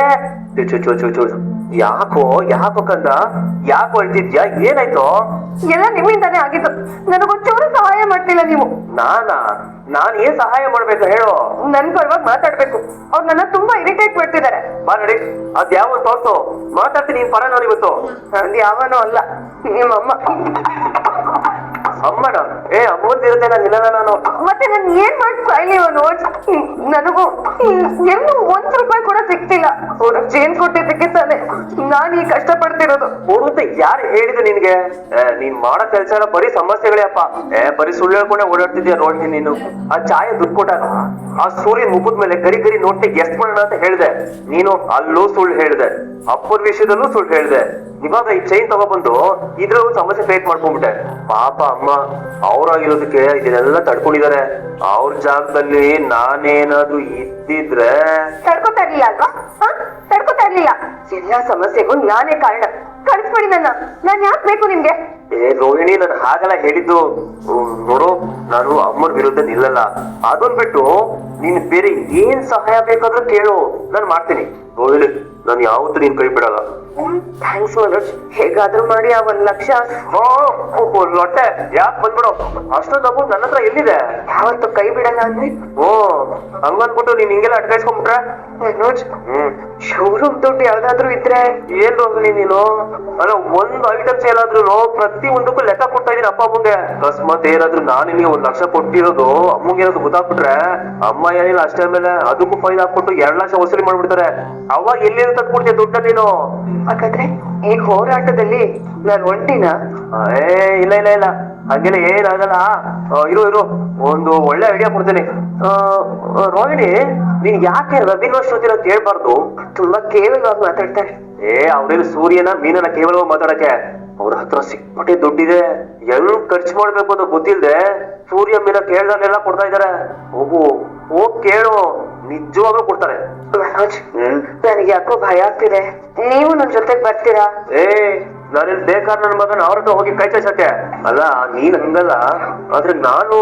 ಚು ಚು ಚು ಚು ಚು ಯಾಕೋ ಯಾಕೋ ಕಂದ ಯಾಕೋ ಹೇಳ್ತಿದ್ಯಾ? ಏನಾಯ್ತು? ಎಲ್ಲ ನಿಮ್ಮಿಂದಾನೇ ಆಗಿದ್ದು ನನಗೊಂಚೂರು ಸಹಾಯ ಮಾಡ್ತಿಲ್ಲ ನೀವು. ನಾನಾ? ನಾನ್ ಏನ್ ಸಹಾಯ ಮಾಡ್ಬೇಕು ಹೇಳು. ನನ್ ಪರವಾಗಿ ಮಾತಾಡ್ಬೇಕು. ಅವ್ರು ನನ್ನ ತುಂಬಾ ಇರಿಟೇಟ್ ಮಾಡ್ತಿದ್ದಾರೆ. ಬಾ ನಡಿ. ಅದ್ ಯಾವ ತೋರ್ಸು. ಮಾತಾಡ್ತೀನಿ ನೀನ್ ಪರ ನಾನು ಇವತ್ತು. ಅದ್ ಯಾವನೋ ಅಲ್ಲ. ನಿಮ್ಮಮ್ಮ. ಅಮ್ಮನ? ಏ ಅಮ್ಮಂದಿರುತ್ತೆ ನಾನು ಇಲ್ಲ ನಾನು. ಮತ್ತೆ ನನ್ ಏನ್ ಮಾಡಿ ಇವನು ನನಗೂ ಎಲ್ಲೂ ಒಂದ್ ರೂಪಾಯಿ ಕೂಡ ಸಿಗ್ತಿಲ್ಲ. ಅವ್ರ ಚೇಂಜ್ ಕೊಟ್ಟಿದ್ದಕ್ಕೆ ನಾನ್ ಈ ಕಷ್ಟ ಪಡ್ತಿರೋದು ಅಂತ ಯಾರು ಹೇಳಿದ್ರು ನಿನ್ಗೆ? ನೀನ್ ಮಾಡೋ ಕೆಲಸ ಎಲ್ಲ ಬರೀ ಸಮಸ್ಯೆಗಳೇ ಅಪ್ಪ. ಏ, ಬರೀ ಸುಳ್ಳು ಹೇಳ್ಕೊಂಡೆ ಓಡಾಡ್ತಿದ್ಯಾ ನೋಡ್ತೀನಿ ನೀನು. ಆ ಚಾಯ ದುಡ್ಡು ಆ ಸೂರ್ಯ ಮುಖದ ಮೇಲೆ ಗರಿ ಗರಿ ನೋಟ್ಟಿ ಗೆಸ್ಟ್ ಮಾಡೋಣ ಅಂತ ಹೇಳ್ದೆ. ನೀನು ಅಲ್ಲೂ ಸುಳ್ಳು ಹೇಳ್ದೆ. ಅಪ್ಪನ ವಿಷಯದಲ್ಲೂ ಸುಳ್ಳು ಹೇಳ್ದೆ. ಇವಾಗ ಈ ಚೈನ್ ತಗೊಬಂದು ಇದ್ರಲ್ಲೂ ಸಮಸ್ಯೆ ಕ್ರಿಯೇಟ್ ಮಾಡ್ಕೊಂಡ್ಬಿಟ್ಟೆ. ಪಾಪ ಅಮ್ಮ ಅವ್ರಾಗಿರೋದಕ್ಕೆ ಇದನ್ನೆಲ್ಲ ತಡ್ಕೊಂಡಿದ್ದಾರೆ ಅವ್ರ ಜಾಗದಲ್ಲಿ ನಾನೇನಾದ್ರೂ ಇದ್ದಿದ್ರೆ ತಡ್ಕೊತಾ ಇರ್ಲಿಲ್ಲ ಅಲ್ವಾ? ಹ? ತಡ್ಕೊತಾ ಇರ್ಲಿಲ್ಲ ಎಲ್ಲಾ ಸಮಸ್ಯೆಗೂ ನಾನೇ ಕಾರಣ. ಕಳಿಸ್ಬಿಡಿ ನನ್ನ. ನಾನ್ ಯಾಕೆ ಬೇಕು ನಿಮ್ಗೆ? ಏ ರೋಹಿಣಿ ನಾನು ಹಾಗೆಲ್ಲ ಹೇಳಿದ್ದು. ಹ್ಮ್, ನೋಡು ನಾನು ಅಮ್ಮನ ವಿರುದ್ಧ ನಿಲ್ಲಲ್ಲ. ಅದನ್ ಬಿಟ್ಟು ನೀನ್ ಬೇರೆ ಏನ್ ಸಹಾಯ ಬೇಕಾದ್ರೂ ಕೇಳು. ನಾನು ಮಾಡ್ತೀನಿ. ರೋಹಿಣಿ ನಾನು ಯಾವತ್ತೂ ನೀನ್ ಕೈ ಬಿಡಲ್ಲ. ಥ್ಯಾಂಕ್ಸ್ ಮನೋಜ್. ಹೇಗಾದ್ರೂ ಮಾಡಿ ಆ ಒಂದ್ ಲಕ್ಷ. ಲೊಟ್ಟೆ. ಯಾಕೆ ಬಂದ್ಬಿಡು? ಅಷ್ಟೊಂದು ಅಮೌಂಟ್ ನನ್ನ ಹತ್ರ ಎಲ್ಲಿದೆ? ಯಾವತ್ತು ಕೈ ಬಿಡಲ್ಲ ಅಂದ್ರೆ? ಓ ಹಂಗನ್ಬಿಟ್ಟು ನೀನ್ ಹಿಂಗೆಲ್ಲ ಅಟ್ಕಾಯಿಸ್ಕೊಂಡ್ಬಿಟ್ರೆ ಮನೋಜ್ ಹ್ಮ್. ಶೋರೂಮ್ ದುಡ್ಡು ಯಾವ್ದಾದ್ರು ಇದ್ರೆ? ಏನ್ ರೋಹಿಣಿ ನೀನು? ಅಲ್ಲ ಒಂದ್ ಐಟಮ್ಸ್ ಏನಾದ್ರು ಪ್ರತಿ ಒಂದಕ್ಕೂ ಲೆಕ್ಕ ಅಪ್ಪ ಅಮ್ಮಂಗೆ? ಅಕಸ್ಮಾತ್ ಏನಾದ್ರು ನಾನು ನಿನ್ಗೆ ಒಂದ್ ಲಕ್ಷ ಕೊಟ್ಟಿರೋದು ಅಮ್ಮಂಗೆ ಏನಾದ್ರು ಗೊತ್ತಾಗ್ಬಿಟ್ರೆ ಅಮ್ಮ ಏನಿಲ್ಲ ಅಷ್ಟೇ ಮೇಲೆ ಅದಕ್ಕೂ ಫೈನ್ ಹಾಕ್ಬಿಟ್ಟು ಎರಡ್ ಲಕ್ಷ ವಸೂಲಿ ಮಾಡ್ಬಿಡ್ತಾರೆ. ಅವಾಗ ಎಲ್ಲಿ ತಂದ್ಬಿಡ್ತೀಯ ದುಡ್ಡ ನೀನು? ಹಾಗಾದ್ರೆ ಈ ಹೋರಾಟದಲ್ಲಿ ನಾನು ಒಂಟಿನ? ಏ ಇಲ್ಲ ಇಲ್ಲ ಇಲ್ಲ. ಹಂಗೆಲ್ಲ ಏನಾಗಲ್ಲ ಇರೋ ಇರು ಇರು. ಒಂದು ಒಳ್ಳೆ ಐಡಿಯಾ ಕೊಡ್ತೀನಿ. ರೋಹಿಣಿ ನೀನ್ ಯಾಕೆ ರವೀಂದ್ರ ಅಂತ ಹೇಳ್ಬಾರ್ದು ತುಂಬಾ ಕೇವಲವಾಗಿ ಮಾತಾಡ್ತಾರೆ ಏ ಅವ್ರೇನು ಸೂರ್ಯನ ಮೀನನ ಕೇವಲವಾಗಿ ಮಾತಾಡಕ್ಕೆ. ಅವ್ರ ಹತ್ರ ಸಿಕ್ಬಿಟ್ಟೆ ದುಡ್ಡಿದೆ ಹೆಂಗ್ ಖರ್ಚು ಮಾಡ್ಬೇಕು ಅಂತ ಗೊತ್ತಿಲ್ದೆ ಸೂರ್ಯ ಮೀನ ಕೇಳ್ದಾಗೆಲ್ಲ ಕೊಡ್ತಾ ಇದಾರೆ. ಹೋಗು ಹೋಗ್ ಕೇಳು ನಿಜವಾಗ್ಲೂ ಕೊಡ್ತಾರೆ. ಮನೋಜ್ ನನಗೆ ಯಾಕೋ ಭಯ ಆಗ್ತಿದೆ. ನೀವು ನನ್ ಜೊತೆಗ್ ಬರ್ತೀರಾ? ಏ ನಾನೇನ್ ಬೇಕಾದ್ರೆ ನನ್ನ ಮಗನ ಅವ್ರ ಹತ್ರ ಹೋಗಿ ಕೈ ಚಾಚಕ್ಕೆ ಅಲ್ಲ ನೀನ್ ಹಂಗಲ್ಲ ಆದ್ರೆ ನಾನು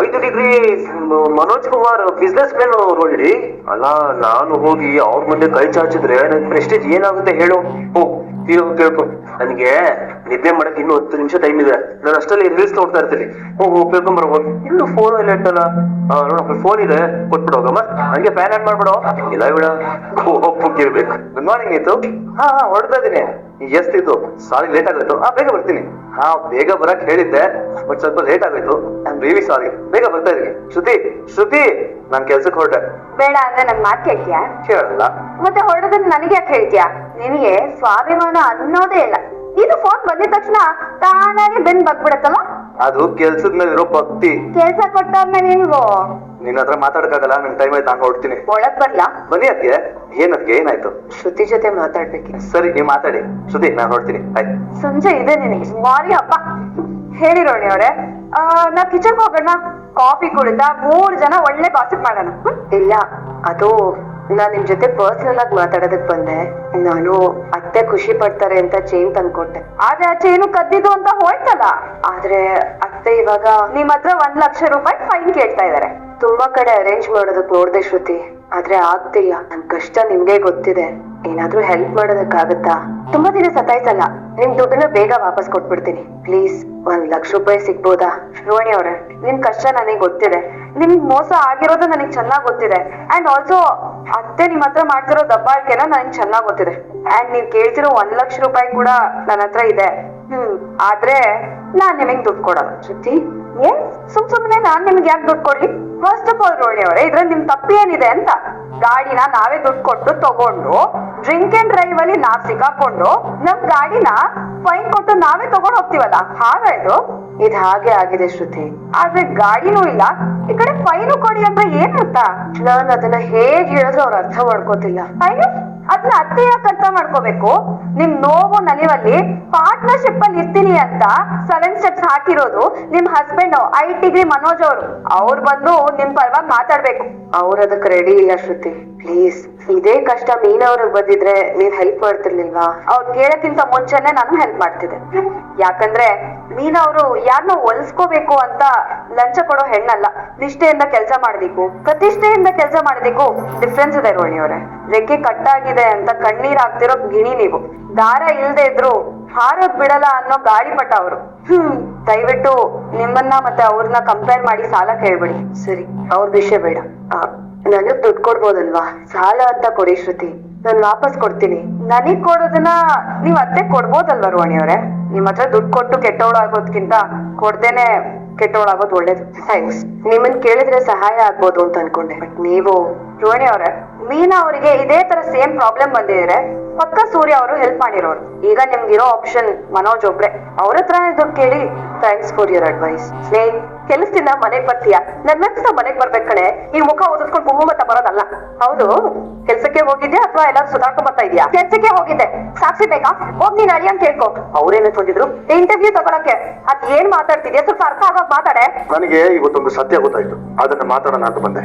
ಐದು degree Manoj Kumar businessman Rohini ಅಲ್ಲ ನಾನು ಹೋಗಿ ಅವ್ರ ಮುಂದೆ ಕೈ ಚಾಚಿದ್ರೆ ನನ್ ಪ್ರೆಸ್ಟೇಜ್ ಏನಾಗುತ್ತೆ ಹೇಳು. ಹೋ ತೀರೋ ಕೇಳ್ಕೊ ನನಗೆ ನಿದ್ದೆ ಮಾಡಕ್ ಇನ್ನು ಹತ್ತು ನಿಮಿಷ ಟೈಮ್ ಇದೆ. ನಾನು ಅಷ್ಟರಲ್ಲಿ ರೀಲ್ಸ್ ನೋಡ್ತಾ ಇರ್ತೀನಿ. ಹೋಗಿ ಹೋಗಿ ಕೇಳ್ಕೊಂಡ್ ಬರ್ಬೋದು ಇನ್ನು ಫೋನ್ ಇಲ್ಲ ಇಟ್ಟಲ್ಲ ನೋಡ ಫೋನ್ ಇದೆ. ಕೊಟ್ಬಿಡು ಹೋಗಮ್ಮ ಹಂಗೆ ಫ್ಯಾನ್ ಆಡ್ ಮಾಡ್ಬಿಡು. ಇಲ್ಲ ಬಿಡ ಹೋಗ್ಬಿಟ್ಟಿರ್ಬೇಕು ಗುಡ್ ಮಾರ್ನಿಂಗ್ ಇತ್ತು ಹಾ ಹಾ ಹೊರಡ್ತಾ ಇದೀನಿ ಎಷ್ಟಿತ್ತು ಸಾರಿ ಲೇಟ್ ಆಗೋಯ್ತು. ಹಾ ಬೇಗ ಬರ್ತೀನಿ. ಹಾ ಬೇಗ ಬರಕ್ ಹೇಳಿದ್ದೆ ಬಟ್ ಸ್ವಲ್ಪ ಲೇಟ್ ಆಗೋಯ್ತು. ಐ ರಿಯಲಿ ಸಾರಿ ಬೇಗ ಬರ್ತಾ ಇದೀನಿ ಶ್ರುತಿ ಶ್ರುತಿ. ನಾನ್ ಕೆಲ್ಸಕ್ಕೆ ಹೊರಟೆ. ಬೇಡ ಅಂದ್ರೆ ನನ್ ಮಾತು ಕೇಳ್ತೀಯಾ? ಕೇಳಲ್ಲ. ಮತ್ತೆ ಹೊರಡೋದನ್ನ ನನಗೆ ಯಾಕೆ ಹೇಳ್ತೀಯಾ? ನಿನಗೆ ಸ್ವಾಭಿಮಾನ ಅನ್ನೋದೇ ಇಲ್ಲ. ಇದು ಫೋನ್ ಬಂದಿದ ತಕ್ಷಣ ತಾನಾಗೆ ಬೆನ್ ಬಗ್ಬಿಡತ್ತಲ್ಲ? ಅದು ಕೆಲ್ಸದ ಮೇಲೆ ಇರೋ ಭಕ್ತಿ. ಕೆಲ್ಸ ಕೊಟ್ಟಾದ್ಮೇಲೆ ನಿನ್ಗೋ ನಿನ್ನ ಹತ್ರ ಮಾತಾಡಕ್ಕಾಗಲ್ಲ ನನ್ ಟೈಮ್ ಆಯ್ತು ಹಂಗ ಹೊಡ್ತೀನಿ ಒಳಗ್ ಬರ್ಲಾ? ಬನ್ನಿ ಅದಕ್ಕೆ ಏನ್ ಅದಕ್ಕೆ ಏನಾಯ್ತು? ಶ್ರುತಿ ಜೊತೆ ಮಾತಾಡ್ಬೇಕು ಸರಿ ನೀವ್ ಮಾತಾಡಿ. ಶ್ರುತಿ ನಾನು ನೋಡ್ತೀನಿ ಆಯ್ತು ಸಂಜೆ ಇದೆ ನಿನಗೆ. ಮಾರಿ ಹಬ್ಬ. ಹೇಳಿ ರೋಣಿ ಅವರೇ ನಾ ಕಿಚನ್ ಹೋಗೋಣ. ಕಾಫಿ ಕುಡಿದ ಮೂರ್ ಜನ ಒಳ್ಳೆ ಕಾಸಿಪ್ ಮಾಡೋಣ. ಇಲ್ಲ ಅದು ನಾನ್ ನಿಮ್ ಜೊತೆ ಪರ್ಸನಲ್ ಆಗಿ ಮಾತಾಡೋದಕ್ ಬಂದೆ. ನಾನು ಅತ್ತೆ ಖುಷಿ ಪಡ್ತಾರೆ ಅಂತ ಚೈನ್ ತಂದ್ಕೊಟ್ಟೆ. ಆದ್ರೆ ಆ ಚೈನು ಕದ್ದಿದ್ದು ಅಂತ ಹೋಯ್ತಲ್ಲ? ಆದ್ರೆ ಅತ್ತೆ ಇವಾಗ ನಿಮ್ ಹತ್ರ ಒಂದ್ ಲಕ್ಷ ರೂಪಾಯಿ ಫೈನ್ ಕೇಳ್ತಾ ಇದಾರೆ. ತುಂಬಾ ಕಡೆ ಅರೇಂಜ್ ಮಾಡೋದಕ್ ನೋಡ್ದೆ ಶ್ರುತಿ. ಆದ್ರೆ ಆಗ್ತಿಲ್ಲ. ನನ್ ಕಷ್ಟ ನಿಮ್ಗೆ ಗೊತ್ತಿದೆ. ಏನಾದ್ರೂ ಹೆಲ್ಪ್ ಮಾಡೋದಕ್ಕಾಗತ್ತಾ? ತುಂಬಾ ದಿನ ಸತಾಯ್ತಲ್ಲ. ನಿಮ್ ದುಡ್ಡನ್ನ ಬೇಗ ವಾಪಸ್ ಕೊಟ್ಬಿಡ್ತೀನಿ. ಪ್ಲೀಸ್ ಒಂದ್ ಲಕ್ಷ ರೂಪಾಯಿ ಸಿಗ್ಬೋದಾ? ರೋಹಿಣಿ ಅವ್ರೆ, ನಿಮ್ ಕಷ್ಟ ನನಗೆ ಗೊತ್ತಿದೆ. ನಿಮ್ಗ್ ಮೋಸ ಆಗಿರೋದು ನನಗೆ ಚೆನ್ನಾಗ್ ಗೊತ್ತಿದೆ. ಅಂಡ್ ಆಲ್ಸೋ ಅತ್ತೆ ನಿಮ್ ಹತ್ರ ಮಾಡ್ತಿರೋ ದಬ್ಬಾಳಿಕೆನ ನನ್ ಚೆನ್ನಾಗ್ ಗೊತ್ತಿದೆ. ಅಂಡ್ ನೀವ್ ಕೇಳ್ತಿರೋ ಒಂದ್ ಲಕ್ಷ ರೂಪಾಯಿ ಕೂಡ ನನ್ನ ಹತ್ರ ಇದೆ. ಹ್ಮ್. ಆದ್ರೆ ನಾನ್ ನಿಮಗ್ ದುಡ್ಡು ಕೊಡಲ್ಲ. ಶ್ರುತಿ ಏನ್? ಸುಮ್ ಸುಮ್ನೆ ನಾನ್ ನಿಮ್ಗೆ ಯಾಕೆ ದುಡ್ಡು ಕೊಡ್ಲಿ? ಫಸ್ಟ್ ಆಫ್ ಆಲ್ ರೋಣಿ ಅವರೇ ಇದ್ರಲ್ಲಿ ನಿಮ್ ತಪ್ಪು ಏನಿದೆ ಅಂತ? ಗಾಡಿನ ನಾವೇ ದುಡ್ಡು ಕೊಟ್ಟು ತಗೊಂಡು ಡ್ರಿಂಕ್ ಅಂಡ್ ಡ್ರೈವ್ ಅಲ್ಲಿ ನಾವ್ ಸಿಕ್ಕಾಕೊಂಡು ನಮ್ ಗಾಡಿನ ಫೈನ್ ಕೊಟ್ಟು ನಾವೇ ತಗೊಂಡ್ ಹೋಗ್ತಿವಲ್ಲ? ಹಾಗ ಇದು ಹಾಗೆ ಆಗಿದೆ ಶ್ರುತಿ. ಆದ್ರೆ ಗಾಡಿನೂ ಇಲ್ಲ. ಈ ಕಡೆ ಫೈನು ಕೊಡಿ ಅಂದ್ರೆ ಏನ್ ಅರ್ಥ? ನಾನ್ ಅದನ್ನ ಹೇಗ್ ಹೇಳಿದ್ರು ಅವ್ರ ಅರ್ಥ ಮಾಡ್ಕೋತಿಲ್ಲ. ಫೈನು? ಅದನ್ನ ಅತ್ತೆ ಯಾಕೆ ಅರ್ಥ ಮಾಡ್ಕೋಬೇಕು? ನಿಮ್ ನೋವು ನಲಿವಲ್ಲಿ ಪಾರ್ಟ್ನರ್ಶಿಪ್ ಅಲ್ಲಿ ಇರ್ತೀನಿ ಅಂತ ಸೆವೆನ್ ಸ್ಟೆಪ್ಸ್ ಹಾಕಿರೋದು ನಿಮ್ ಹಸ್ಬೆಂಡ್ ಐ ಟಿಗ್ರಿ ಮನೋಜ್ ಅವರು. ಅವ್ರು ಬಂದು ನಿಮ್ ಪರವಾಗಿ ಮಾತಾಡ್ಬೇಕು. ಅವ್ರ ಅದಕ್ಕೆ ರೆಡಿ ಇಲ್ಲ ಶ್ರುತಿ. ಪ್ಲೀಸ್ ಇದೇ ಕಷ್ಟ ಮೀನವ್ರಿಗೆ ಬಂದಿದ್ರೆ ನೀವ್ ಹೆಲ್ಪ್ ಮಾಡ್ತಿರ್ಲಿಲ್ವಾ? ಅವ್ರು ಕೇಳಕ್ಕಿಂತ ಮುಂಚೆನೆ ನಾನು ಹೆಲ್ಪ್ ಮಾಡ್ತಿದ್ದೆ. ಯಾಕಂದ್ರೆ ಮೀನಾ ಅವರು ಯಾರನ್ನ ಒಲಿಸ್ಕೋಬೇಕು ಅಂತ ಲಂಚ ಕೊಡೋ ಹೆಣ್ಣಲ್ಲ. ನಿಷ್ಠೆಯಿಂದ ಕೆಲಸ ಮಾಡ್ಬೇಕು ಪ್ರತಿಷ್ಠೆಯಿಂದ ಕೆಲಸ ಮಾಡೋದಕ್ಕೂ ಡಿಫ್ರೆನ್ಸ್ ಇದೆ ರೋಣಿ ಅವರೇ. ರೆಕ್ಕೆ ಕಟ್ಟಾಗಿದೆ ಅಂತ ಕಣ್ಣೀರ್ ಹಾಕ್ತಿರೋ ಗಿಣಿ ನೀವು. ದಾರ ಇಲ್ದೆ ಇದ್ರು ಹಾರೋದ್ ಬಿಡಲ್ಲ ಅನ್ನೋ ಗಾಳಿ ಪಟ್ಟ ಅವರು. ಹ್ಮ್, ದಯವಿಟ್ಟು ನಿಮ್ಮನ್ನ ಮತ್ತೆ ಅವ್ರನ್ನ ಕಂಪೇರ್ ಮಾಡಿ ಸಾಲ ಕೇಳ್ಬಿಡಿ. ಸರಿ, ಅವ್ರ ವಿಷಯ ಬೇಡ. ನನಗ್ ದುಡ್ಡು ಕೊಡ್ಬೋದಲ್ವಾ? ಸಾಲ ಅಂತ ಕೊಡಿ ಶ್ರುತಿ. ನಾನು ವಾಪಸ್ ಕೊಡ್ತೀನಿ. ನನಗ್ ಕೊಡೋದನ್ನ ನೀವ್ ಅತ್ತೆ ಕೊಡ್ಬೋದಲ್ವಾ ರೋಣಿ ಅವ್ರೆ? ನಿಮ್ ಹತ್ರ ದುಡ್ಡು ಕೊಟ್ಟು ಕೆಟ್ಟವಳಾಗೋದ್ಕಿಂತ ಕೊಡ್ದೇನೆ ಕೆಟ್ಟವಳಾಗೋದು ಒಳ್ಳೇದು. ಥ್ಯಾಂಕ್ಸ್ ನಿಮ್ಮನ್ ಕೇಳಿದ್ರೆ ಸಹಾಯ ಆಗ್ಬೋದು ಅಂತ ಅನ್ಕೊಂಡೆ. ಬಟ್ ನೀವು ರೋಣಿ ಅವ್ರೆ, ಮೀನಾ ಅವರಿಗೆ ಇದೇ ತರ ಸೇಮ್ ಪ್ರಾಬ್ಲಮ್ ಬಂದಿದ್ರೆ ಪಕ್ಕ ಸೂರ್ಯ ಅವರು ಹೆಲ್ಪ್ ಮಾಡಿರೋರು. ಈಗ ನಿಮ್ಗಿರೋ ಆಪ್ಷನ್ ಮನೋಜ್ ಒಬ್ರೆ. ಅವ್ರ ಹತ್ರ ಇದ್ದು ಕೇಳಿ thanks for your advice Sneh ಕೆಲಸದಿಂದ ಮನೆಗ್ ಬರ್ತೀಯ? ನನ್ನ ಹತ್ರ ಮನೆಗ್ ಬರ್ಬೇಕ್ ಕಣೆ. ಈ ಮುಖ ಓದಿಸ್ಕೊಂಡು ಮತ್ತ ಬರೋದಲ್ಲ. ಹೌದು. ಕೆಲ್ಸಕ್ಕೆ ಹೋಗಿದ್ಯಾ ಅಥವಾ ಎಲ್ಲ ಸುಧಾರ್ಕೊಂಡ್ ಬರ್ತಾ ಇದೀಯಾ? ಕೆಲ್ಸಕ್ಕೆ ಹೋಗಿದ್ದೆ. ಸಾಕ್ಷಿ ಬೇಕಾ? ಹೋಗ್ ನೀನ್ ಅಂತ ಕೇಳ್ಕೊ. ಅವ್ರೇನ್ ಅನ್ಕೊಂಡಿದ್ರು ಇಂಟರ್ವ್ಯೂ ತಗೊಳಕ್ಕೆ. ಅದ್ ಏನ್ ಮಾತಾಡ್ತಿದ್ಯಾ? ಸ್ವಲ್ಪ ಅರ್ಥ ಆಗೋಕ್ ಮಾತಾಡೆ. ನನಗೆ ಇವತ್ತೊಂದು ಸತ್ಯ ಗೊತ್ತಾಯ್ತು. ಅದನ್ನ ಮಾತಾಡೋಣ ಅಂತ ಬಂದೆ.